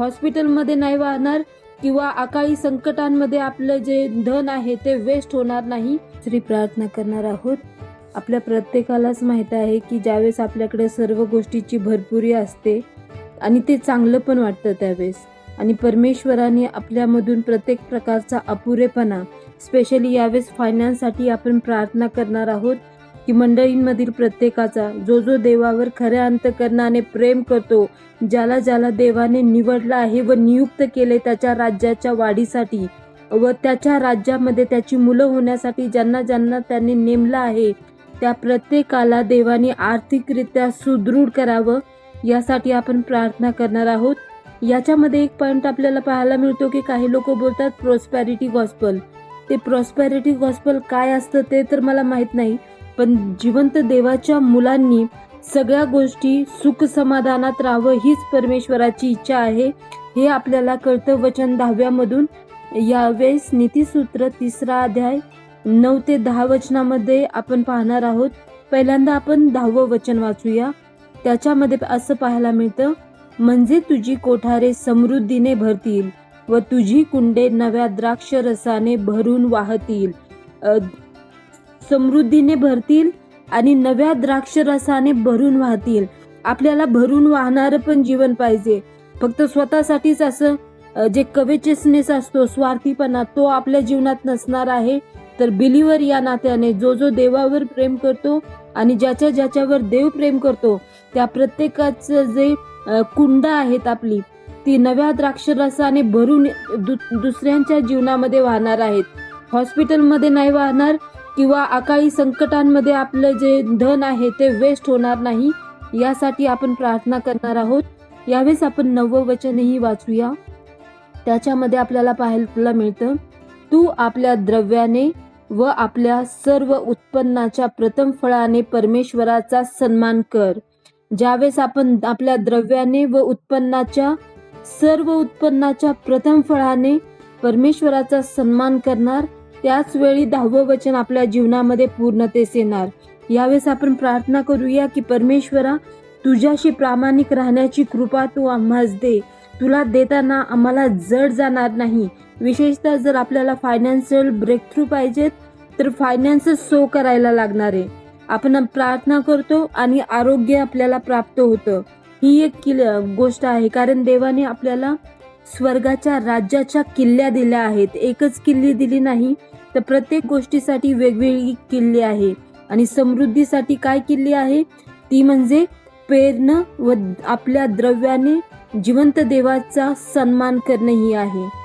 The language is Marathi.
हॉस्पिटलमध्ये नाही वाहणार किंवा अकाळी संकटांमध्ये आपलं जे धन आहे ते वेस्ट होणार नाही. श्री प्रार्थना करणार आहोत. आपल्या प्रत्येकालाच माहीत आहे की ज्यावेळेस आपल्याकडे सर्व गोष्टीची भरपुरी असते आणि ते चांगलं पण वाटतं त्यावेळेस. आणि परमेश्वराने आपल्यामधून प्रत्येक प्रकारचा अपुरेपणा स्पेशली यावेळेस फायनान्ससाठी आपण प्रार्थना करणार आहोत. की मंडळींमधील प्रत्येकाचा जो जो देवावर खऱ्या अंतकरणाने प्रेम करतो ज्याला ज्याला देवाने निवडला आहे व नियुक्त केले त्याच्या राज्याच्या वाढीसाठी व त्याच्या राज्यामध्ये त्याची मुलं होण्यासाठी ज्यांना ज्यांना त्यांनी नेमलं आहे त्या प्रत्येकाला देवाने आर्थिकरित्या सुदृढ करावं यासाठी आपण प्रार्थना करणार आहोत. याच्यामध्ये एक पॉईंट आपल्याला पाहायला मिळतो की काही लोक बोलतात प्रॉस्पॅरिटी गॉस्पल ते प्रॉस्पॅरिटी गॉस्पल काय असतं ते तर मला माहीत नाही पण जिवंत देवाच्या मुलांनी सगळ्या गोष्टी सुख समाधानात राहावं हीच परमेश्वराची इच्छा आहे. हे आपल्याला कळतं वचन दहाव्यामधून. यावेळेस नीतिसूत्र तिसरा अध्याय नऊ ते दहा वचनामध्ये आपण पाहणार आहोत. पहिल्यांदा आपण दहावं वचन वाचूया. त्याच्यामध्ये असं पाहायला मिळतं म्हणजे तुझी कोठारे समृद्धीने भरतील व तुझी कुंडे नव्या द्राक्ष रसाने भरून वाहतील. समृद्धीने भरतील आणि नव्या द्राक्ष रसाने भरून वाहतील. आपल्याला भरून वाहणारं पण जीवन पाहिजे. फक्त स्वतःसाठीच असं जे कवेचेसनेस असतो स्वार्थीपणा तो आपल्या जीवनात नसणार आहे. तर बिलीवर या नात्याने जो जो देवावर प्रेम करतो आणि ज्याच्या ज्याच्यावर देव प्रेम करतो त्या प्रत्येकाचं जे कुंड आहेत आपली ती नव्या द्राक्षरसाने भरून दु- दुसऱ्यांच्या जीवनामध्ये वाहणार आहेत. हॉस्पिटलमध्ये नाही वाहणार किंवा अकाळी संकटांमध्ये आपलं जे धन आहे ते वेस्ट होणार नाही यासाठी आपण प्रार्थना करणार आहोत. यावेळेस आपण नववं वचनही वाचूया. त्याच्यामध्ये आपल्याला पाहायला मिळतं तू आपल्या द्रव्याने व आपल्या सर्व उत्पन्नाच्या प्रथम फळाने परमेश्वराचा सन्मान कर. ज्यावेळेस आपण आपल्या द्रव्याने व उत्पन्नाच्या सर्व उत्पन्नाच्या प्रथम फळाने परमेश्वराचा सन्मान करणार त्याच वेळी दहावं वचन आपल्या जीवनामध्ये पूर्णतेस येणार. यावेळेस आपण प्रार्थना करूया की परमेश्वरा तुझ्याशी प्रामाणिक राहण्याची कृपा तू आम्हास दे. तुला देताना आम्हाला जड जाणार नाही. विशेषतः जर आपल्याला फायनान्शियल ब्रेक थ्रू पाहिजेत तर फायनान्स सो करायला लागणार आहे. आपण प्रार्थना करतो आणि आरोग्य आपल्याला प्राप्त होतं. ही एक किल गोष्ट आहे कारण देवाने आपल्याला स्वर्गाच्या राज्याच्या किल्ल्या दिल्या आहेत. एकच किल्ली दिली नाही तर प्रत्येक गोष्टीसाठी वेगवेगळी किल्ली आहे. आणि समृद्धीसाठी काय किल्ली आहे? ती म्हणजे पेरणं व आपल्या द्रव्याने जिवंत देवाचा सन्मान करणे ही आहे.